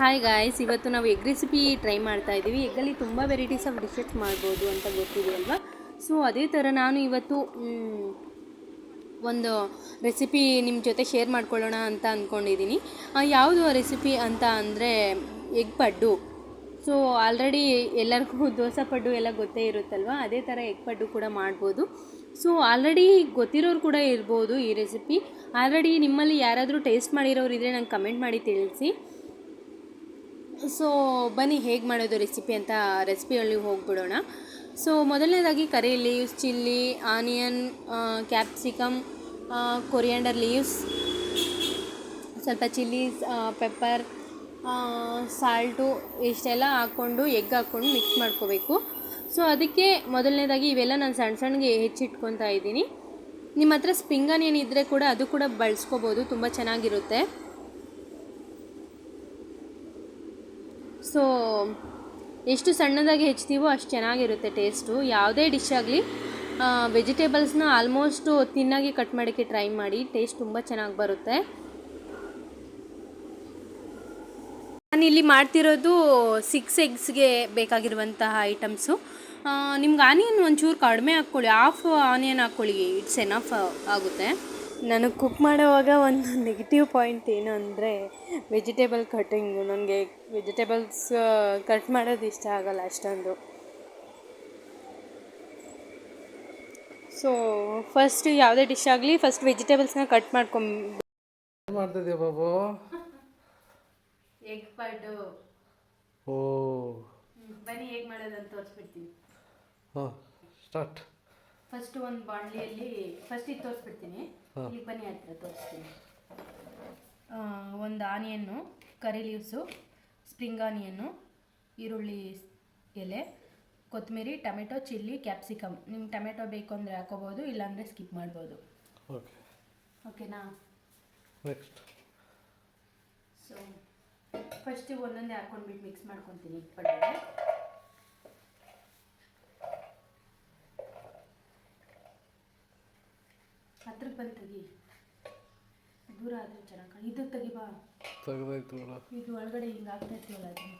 Hi guys ಇವತ್ತು ನಾವು egg recipe try ಮಾಡ್ತಾ ಇದ್ದೀವಿ. ಎಗ್ಗಲ್ಲಿ ತುಂಬ ವೆರೈಟೀಸ್ ಆಫ್ ಡಿಶಸ್ ಮಾಡ್ಬೋದು ಅಂತ ಗೊತ್ತಿದೆ ಅಲ್ವಾ? ಸೊ ಅದೇ ಥರ ನಾನು ಇವತ್ತು ಒಂದು ರೆಸಿಪಿ ನಿಮ್ಮ ಜೊತೆ ಶೇರ್ ಮಾಡ್ಕೊಳ್ಳೋಣ ಅಂತ ಅಂದ್ಕೊಂಡಿದ್ದೀನಿ ಯಾವುದು ರೆಸಿಪಿ ಅಂತ ಅಂದರೆ ಎಗ್ ಪಡ್ಡು. ಸೊ ಆಲ್ರೆಡಿ ಎಲ್ಲರಿಗೂ ದೋಸೆ ಪಡ್ಡು ಎಲ್ಲ ಗೊತ್ತೇ ಇರುತ್ತಲ್ವ? ಅದೇ ಥರ ಎಗ್ ಪಡ್ಡು ಕೂಡ ಮಾಡ್ಬೋದು. ಸೊ ಆಲ್ರೆಡಿ ಗೊತ್ತಿರೋರು ಕೂಡ ಇರ್ಬೋದು ಈ ರೆಸಿಪಿ ಆಲ್ರೆಡಿ ನಿಮ್ಮಲ್ಲಿ ಯಾರಾದರೂ ಟೇಸ್ಟ್ ಮಾಡಿರೋರು ಇದ್ದರೆ ನಂಗೆ ಕಮೆಂಟ್ ಮಾಡಿ ತಿಳಿಸಿ. ಸೊ ಬನ್ನಿ, ಹೇಗೆ ಮಾಡೋದು ರೆಸಿಪಿ ಅಂತ ರೆಸಿಪಿಯಲ್ಲಿ ಹೋಗಿಬಿಡೋಣ. ಸೊ ಮೊದಲನೇದಾಗಿ curry leaves chilli onion capsicum coriander leaves ಸ್ವಲ್ಪ ಚಿಲ್ಲೀಸ್ ಪೆಪ್ಪರ್ ಸಾಲ್ಟು ಇಷ್ಟೆಲ್ಲ ಹಾಕ್ಕೊಂಡು ಎಗ್ ಹಾಕ್ಕೊಂಡು ಮಿಕ್ಸ್ ಮಾಡ್ಕೋಬೇಕು. ಸೊ ಅದಕ್ಕೆ ಮೊದಲನೇದಾಗಿ ಇವೆಲ್ಲ ನಾನು ಸಣ್ಣ ಸಣ್ಣಗೆ ಹೆಚ್ಚಿಟ್ಕೊತಾ ಇದ್ದೀನಿ. ನಿಮ್ಮ ಹತ್ರ ಸ್ಪ್ರಿಂಗ್ ಆನಿಯನ್ ಇದ್ದರೆ ಕೂಡ ಅದು ಕೂಡ ಬಳಸ್ಕೋಬೋದು, ತುಂಬ ಚೆನ್ನಾಗಿರುತ್ತೆ. ಸೊ, ಎಷ್ಟು ಸಣ್ಣದಾಗಿ ಹೆಚ್ಚುತ್ತೀವೋ ಅಷ್ಟು ಚೆನ್ನಾಗಿರುತ್ತೆ ಟೇಸ್ಟು. ಯಾವುದೇ ಡಿಶ್ ಆಗಲಿ ವೆಜಿಟೇಬಲ್ಸ್ನ ಆಲ್ಮೋಸ್ಟು ತಿನ್ನಾಗಿ ಕಟ್ ಮಾಡೋಕ್ಕೆ ಟ್ರೈ ಮಾಡಿ, ಟೇಸ್ಟ್ ತುಂಬ ಚೆನ್ನಾಗಿ ಬರುತ್ತೆ. ನಾನು ಇಲ್ಲಿ ಮಾಡ್ತಿರೋದು ಸಿಕ್ಸ್ ಎಗ್ಸ್ಗೆ ಬೇಕಾಗಿರುವಂತಹ ಐಟಮ್ಸು. ನಿಮ್ಗೆ ಆನಿಯನ್ ಒಂಚೂರು ಕಡಿಮೆ ಹಾಕ್ಕೊಳ್ಳಿ ಆಫ್ ಆನಿಯನ್ ಹಾಕ್ಕೊಳ್ಳಿ, ಇಟ್ಸ್ ಎನಫ್ ಆಗುತ್ತೆ. ನನಗೆ ಕುಕ್ ಮಾಡುವಾಗ ಒಂದು ನೆಗೆಟಿವ್ ಪಾಯಿಂಟ್ ಏನು ಅಂದರೆ ವೆಜಿಟೇಬಲ್ ಕಟ್ಟಿಂಗು ನನಗೆ ವೆಜಿಟೇಬಲ್ಸ್ ಕಟ್ ಮಾಡೋದು ಇಷ್ಟ ಆಗಲ್ಲ ಅಷ್ಟೊಂದು. ಸೊ ಫಸ್ಟ್ ಯಾವುದೇ ಡಿಶ್ ಆಗಲಿ ಫಸ್ಟ್ ವೆಜಿಟೇಬಲ್ಸ್ನ ಕಟ್ ಮಾಡ್ಕೊಂಬ ಮಾಡ್ತದೆ ಬಾಬು? ಎಗ್ ಪಡ್ಡು ಓ. ಬನ್ನಿ ಹೇಗೆ ಮಾಡೋದಂತ ತೋರಿಸ್ಬಿಡ್ತೀನಿ. ಹಾಂ ಸ್ಟಾರ್ಟ್ ಫಸ್ಟ್ ಒಂದು ಬಾಣಲಿಯಲ್ಲಿ ಫಸ್ಟ್ ಇದು ತೋರಿಸ್ಬಿಡ್ತೀನಿ. ಇಲ್ಲಿ ಬನ್ನಿ ಹತ್ರ ತೋರಿಸ್ತೀನಿ. ಒಂದು onion curry leaves spring onion ಈರುಳ್ಳಿ ಎಲೆ ಕೊತ್ತಂಬರಿ ಟೊಮೆಟೊ ಚಿಲ್ಲಿ ಕ್ಯಾಪ್ಸಿಕಮ್. ನಿಮ್ಗೆ ಟೊಮೆಟೊ ಬೇಕು ಅಂದರೆ ಹಾಕೋಬೋದು ಇಲ್ಲಾಂದರೆ ಸ್ಕಿಪ್ ಮಾಡ್ಬೋದು. ಓಕೆ. ಓಕೆನಾ ನೆಕ್ಸ್ಟ್ ಸೊ ಫಸ್ಟ್ ಒಂದೊಂದೇ ಹಾಕ್ಕೊಂಡ್ಬಿಟ್ಟು ಮಿಕ್ಸ್ ಮಾಡ್ಕೊತೀನಿ ಪಡ್ಡೆ ಬಂದು ತೆಗಿ. ದೂರ ಆದರೆ ಚೆನ್ನಾಗಿ ಇದು ತೆಗಿಬಾ. ಬಾ ತೆಗೆದಾಯ್ತು ಇದು ಒಳಗಡೆ ಹಿಂಗೆ ಆಗ್ತಾ ಇರ್ತೀವಲ್ಲ ಅದನ್ನು.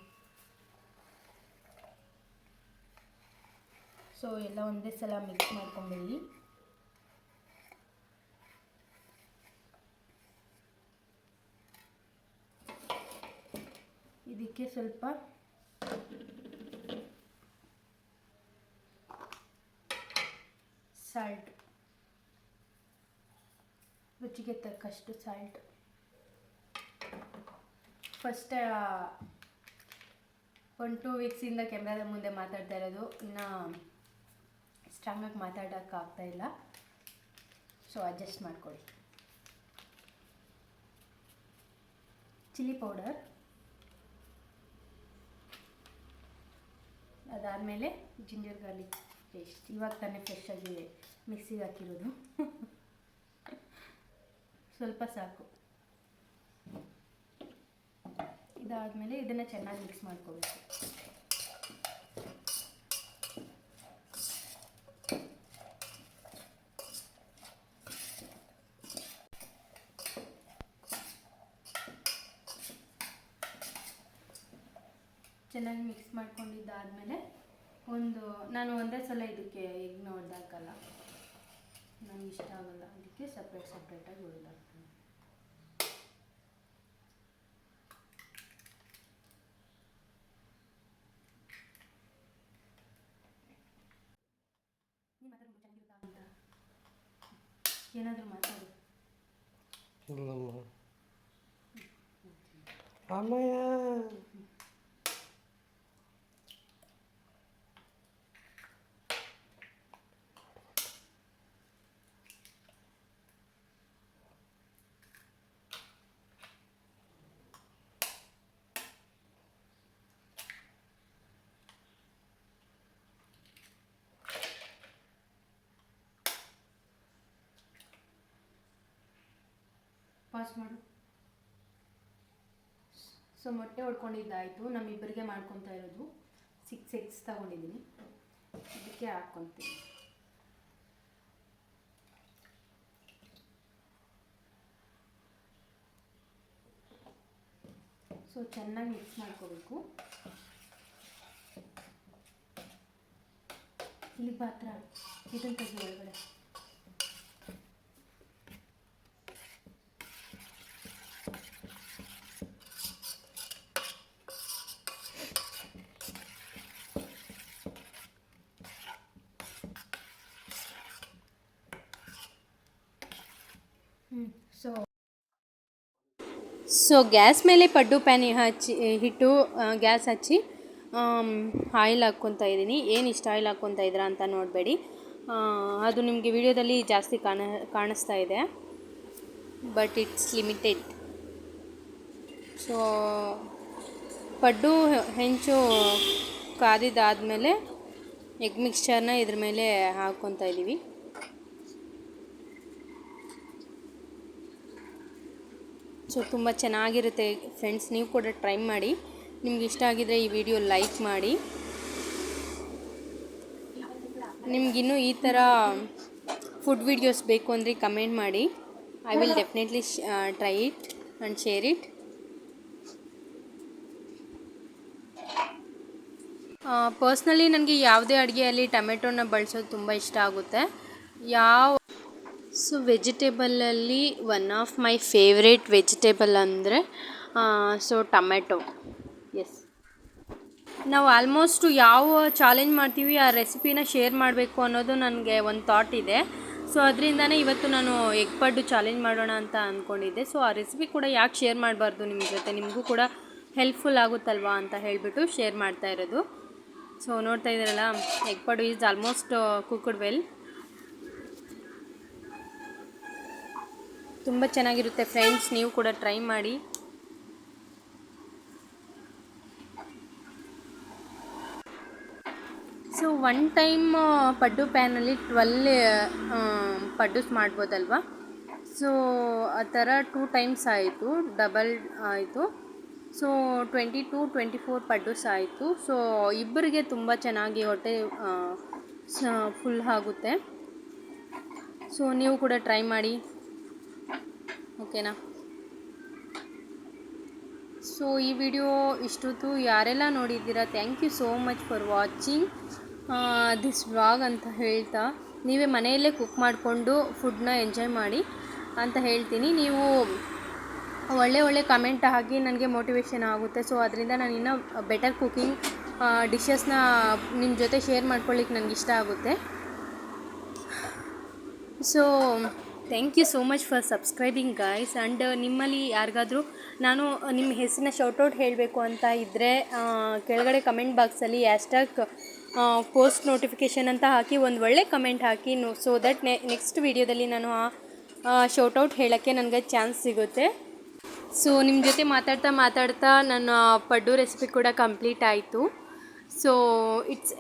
ಸೊ ಎಲ್ಲ ಒಂದೇ ಸಲ ಮಿಕ್ಸ್ ಮಾಡ್ಕೊಂಬಿಡಿ. ಇದಕ್ಕೆ ಸ್ವಲ್ಪ ಸಾಲ್ಟ್ ರುಚಿಗೆ ತಕ್ಕಷ್ಟು ಸಾಲ್ಟ್ ಫಸ್ಟ್ ಒನ್ ಟೂ ವೀಕ್ಸಿಂದ ಕ್ಯಾಮ್ರಾದ ಮುಂದೆ ಮಾತಾಡ್ತಾ ಇರೋದು. ಇನ್ನು ಸ್ಟ್ರಾಂಗಾಗಿ ಮಾತಾಡೋಕ್ಕಾಗ್ತಾ ಇಲ್ಲ. ಸೊ ಅಡ್ಜಸ್ಟ್ ಮಾಡ್ಕೊಳ್ಳಿ. ಚಿಲ್ಲಿ ಪೌಡರ್ ಅದಾದಮೇಲೆ ಜಿಂಜರ್ ಗಾರ್ಲಿಕ್ ಪೇಸ್ಟ್ ಇವಾಗ ತಾನೇ ಫ್ರೆಶ್ ಆಗಿ ಮಿಕ್ಸಿಗೆ ಹಾಕಿರೋದು. ಸ್ವಲ್ಪ ಸಾಕು. ಇದಾದಮೇಲೆ ಇದನ್ನು ಚೆನ್ನಾಗಿ ಮಿಕ್ಸ್ ಮಾಡ್ಕೋಬೇಕು. ಚೆನ್ನಾಗಿ ಮಿಕ್ಸ್ ಮಾಡ್ಕೊಂಡಿದ್ದಾದಮೇಲೆ ಒಂದು, ನಾನು ಒಂದೇ ಸಲ ಇದಕ್ಕೆ ಈಗ ಹೊಡೆದಾಕಲ್ಲ ನನಗೆ ಇಷ್ಟ ಆಗಲ್ಲ. ಅದಕ್ಕೆ ಸಪ್ರೇಟ್ ಸಪ್ರೇಟಾಗಿ ಹೊಡೆದಾಕ್ತೀನಿ ಅಂತ. ಏನಾದರೂ ಮಾತಾಡಿ. ಅಮ್ಮಯ್ಯ. ಪಾಸ್ ಮಾಡು. ಸೊ ಮೊಟ್ಟೆ ಹೊಡ್ಕೊಂಡಿದ್ದಾಯಿತು, ನಮ್ಮಿಬ್ಬರಿಗೆ ಮಾಡ್ಕೊತಾ ಇರೋದು. ಸಿಕ್ಸ್ ಎಗ್ಸ್ ತಗೊಂಡಿದ್ದೀನಿ. ಇದಕ್ಕೆ ಹಾಕ್ಕೊತೀನಿ. ಸೊ ಚೆನ್ನಾಗಿ ಮಿಕ್ಸ್ ಮಾಡ್ಕೋಬೇಕು. ಇಲ್ಲಿ ಪಾತ್ರ ಇದನ್ನು ತೆಗೆದು ಒಳಗಡೆ ಸೊ ಸೊ ಗ್ಯಾಸ್ ಮೇಲೆ ಪಡ್ಡು ಪ್ಯಾನಿ ಹಚ್ಚಿ, ಹಿಟ್ಟು ಗ್ಯಾಸ್ ಹಚ್ಚಿ ಆಯಿಲ್ ಹಾಕ್ಕೊತಾ ಇದ್ದೀನಿ. ಏನು ಇಷ್ಟು ಆಯಿಲ್ ಹಾಕ್ಕೊತಾ ಇದ್ದೀರಾ ಅಂತ ನೋಡಬೇಡಿ. ಅದು ನಿಮಗೆ ವಿಡಿಯೋದಲ್ಲಿ ಜಾಸ್ತಿ ಕಾಣ, ಕಾಣಿಸ್ತಾ ಇದೆ. ಬಟ್ ಇಟ್ಸ್ ಲಿಮಿಟೆಡ್ ಸೊ ಪಡ್ಡು ಹೆಂಚು ಕಾದಿದ್ದಾದಮೇಲೆ ಎಗ್ ಮಿಕ್ಸ್ಚರ್ನ ಇದ್ರ ಮೇಲೆ ಹಾಕ್ಕೊತಾ ಇದ್ದೀವಿ. ಸೊ ತುಂಬ ಚೆನ್ನಾಗಿರುತ್ತೆ ಫ್ರೆಂಡ್ಸ್, ನೀವು ಕೂಡ ಟ್ರೈ ಮಾಡಿ. ನಿಮ್ಗೆ ಇಷ್ಟ ಆಗಿದ್ರೆ ಈ ವಿಡಿಯೋ ಲೈಕ್ ಮಾಡಿ. ನಿಮಗಿನ್ನೂ ಈ ಥರ ಫುಡ್ ವಿಡಿಯೋಸ್ ಬೇಕು ಅಂದರೆ ಕಮೆಂಟ್ ಮಾಡಿ. I will definitely try it and share it personally ನನಗೆ ಯಾವುದೇ ಅಡುಗೆಯಲ್ಲಿ ಟೊಮೆಟೊನ ಬಳಸೋದು ತುಂಬ ಇಷ್ಟ ಆಗುತ್ತೆ. ಯಾವ so ವೆಜಿಟೇಬಲಲ್ಲಿ one of my favourite vegetable ಅಂದರೆ ಸೊ ಟಮೆಟೊ. ಎಸ್. ನಾವು ಆಲ್ಮೋಸ್ಟು ಯಾವ ಚಾಲೆಂಜ್ ಮಾಡ್ತೀವಿ, ಆ ರೆಸಿಪಿನ ಶೇರ್ ಮಾಡಬೇಕು ಅನ್ನೋದು ನನಗೆ ಒಂದು ಥಾಟ್ ಇದೆ. ಸೊ ಅದರಿಂದನೇ ಇವತ್ತು ನಾನು ಎಗ್ ಪಡ್ಡು ಚಾಲೆಂಜ್ ಮಾಡೋಣ ಅಂತ ಅಂದ್ಕೊಂಡಿದ್ದೆ. ಸೊ ಆ ರೆಸಿಪಿ ಕೂಡ ಯಾಕೆ ಶೇರ್ ಮಾಡಬಾರ್ದು ನಿಮ್ಮ ಜೊತೆ? ನಿಮಗೂ ಕೂಡ ಹೆಲ್ಪ್ಫುಲ್ ಆಗುತ್ತಲ್ವಾ ಅಂತ ಹೇಳಿಬಿಟ್ಟು ಶೇರ್ ಮಾಡ್ತಾ ಇರೋದು. ಸೊ ನೋಡ್ತಾ ಇದ್ದೀರಲ್ಲ, egg paddu is almost cooked well. ತುಂಬ ಚೆನ್ನಾಗಿರುತ್ತೆ ಫ್ರೆಂಡ್ಸ್ ನೀವು ಕೂಡ ಟ್ರೈ ಮಾಡಿ. ಸೊ ಒನ್ ಟೈಮ್ ಪಡ್ಡು ಪ್ಯಾನಲ್ಲಿ ಟ್ವೆಲ್ ಪಡ್ಡುಸ್ ಮಾಡ್ಬೋದಲ್ವಾ? ಸೊ ಆ ಥರ ಟೂ ಟೈಮ್ಸ್ ಆಯಿತು ಡಬಲ್ ಆಯಿತು. So twenty two twenty four ಪಡ್ಡುಸ್ ಆಯಿತು. ಸೊ ಇಬ್ಬರಿಗೆ ತುಂಬ ಚೆನ್ನಾಗಿ ಹೊಟ್ಟೆ ಫುಲ್ ಆಗುತ್ತೆ. ಸೊ ನೀವು ಕೂಡ ಟ್ರೈ ಮಾಡಿ. ಓಕೆನಾ? ಸೊ ಈ ವಿಡಿಯೋ ಇಷ್ಟೊತ್ತು ಯಾರೆಲ್ಲ ನೋಡಿದ್ದೀರಾ thank you so much for watching this vlog ಅಂತ ಹೇಳ್ತಾ, ನೀವೇ ಮನೆಯಲ್ಲೇ ಕುಕ್ ಮಾಡಿಕೊಂಡು ಫುಡ್ನ ಎಂಜಾಯ್ ಮಾಡಿ ಅಂತ ಹೇಳ್ತೀನಿ. ನೀವು ಒಳ್ಳೆ ಒಳ್ಳೆ ಕಮೆಂಟ್ ಹಾಕಿ ನನಗೆ ಮೋಟಿವೇಶನ್ ಆಗುತ್ತೆ. ಸೊ ಅದರಿಂದ ನಾನು ಇನ್ನೂ ಬೆಟರ್ ಕುಕಿಂಗ್ ಡಿಶಸ್ನ ನಿಮ್ಮ ಜೊತೆ ಶೇರ್ ಮಾಡ್ಕೊಳ್ಳಿಕ್ಕೆ ಇಷ್ಟ ಆಗುತ್ತೆ. So thank you so much for subscribing guys and ನಿಮ್ಮಲ್ಲಿ ಯಾರಿಗಾದರೂ ನಾನು ನಿಮ್ಮ ಹೆಸರನ್ನ ಶೌಟೌಟ್ ಹೇಳಬೇಕು ಅಂತ ಇದ್ದರೆ ಕೆಳಗಡೆ ಕಮೆಂಟ್ ಬಾಕ್ಸಲ್ಲಿ ಹ್ಯಾಶ್ಟ್ಯಾಗ್ ಪೋಸ್ಟ್ ನೋಟಿಫಿಕೇಷನ್ ಅಂತ ಹಾಕಿ ಒಂದು ಒಳ್ಳೆ ಕಮೆಂಟ್ ಹಾಕಿ ನೋ ಸೊ ದಟ್ ನೆ ನೆಕ್ಸ್ಟ್ ವೀಡಿಯೋದಲ್ಲಿ ನಾನು ಆ ಶೌಟೌಟ್ ಹೇಳೋಕ್ಕೆ ನನಗೆ ಚಾನ್ಸ್ ಸಿಗುತ್ತೆ. ಸೊ ನಿಮ್ಮ ಜೊತೆ ಮಾತಾಡ್ತಾ ಮಾತಾಡ್ತಾ ನನ್ನ ಪಡ್ಡು ರೆಸಿಪಿ ಕೂಡ ಕಂಪ್ಲೀಟ್ ಆಯಿತು. ಸೊ ಇಟ್ಸ್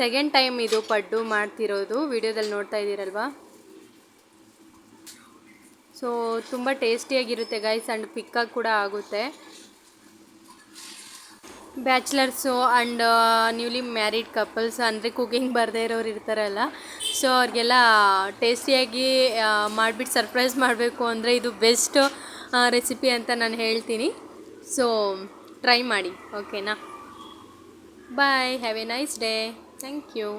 ಸೆಕೆಂಡ್ ಟೈಮ್ ಇದು ಪಡ್ಡು ಮಾಡ್ತಿರೋದು. ವಿಡಿಯೋದಲ್ಲಿ ನೋಡ್ತಾ ಇದ್ದೀರಲ್ವಾ? ಸೊ ತುಂಬ ಟೇಸ್ಟಿಯಾಗಿರುತ್ತೆ ಗೈಸ್ ಆ್ಯಂಡ್ ಪಿಕ್ಕಾಗಿ ಕೂಡ ಆಗುತ್ತೆ. Bachelors and newly married couples ಅಂದರೆ ಕುಕಿಂಗ್ ಬರದೇ ಇರೋರು ಇರ್ತಾರಲ್ಲ ಸೊ ಅವ್ರಿಗೆಲ್ಲ ಟೇಸ್ಟಿಯಾಗಿ ಮಾಡಿಬಿಟ್ಟು ಸರ್ಪ್ರೈಸ್ ಮಾಡಬೇಕು ಅಂದರೆ ಇದು ಬೆಸ್ಟ್ ರೆಸಿಪಿ ಅಂತ ನಾನು ಹೇಳ್ತೀನಿ. ಸೊ ಟ್ರೈ ಮಾಡಿ ಓಕೆನಾ bye have a nice day thank you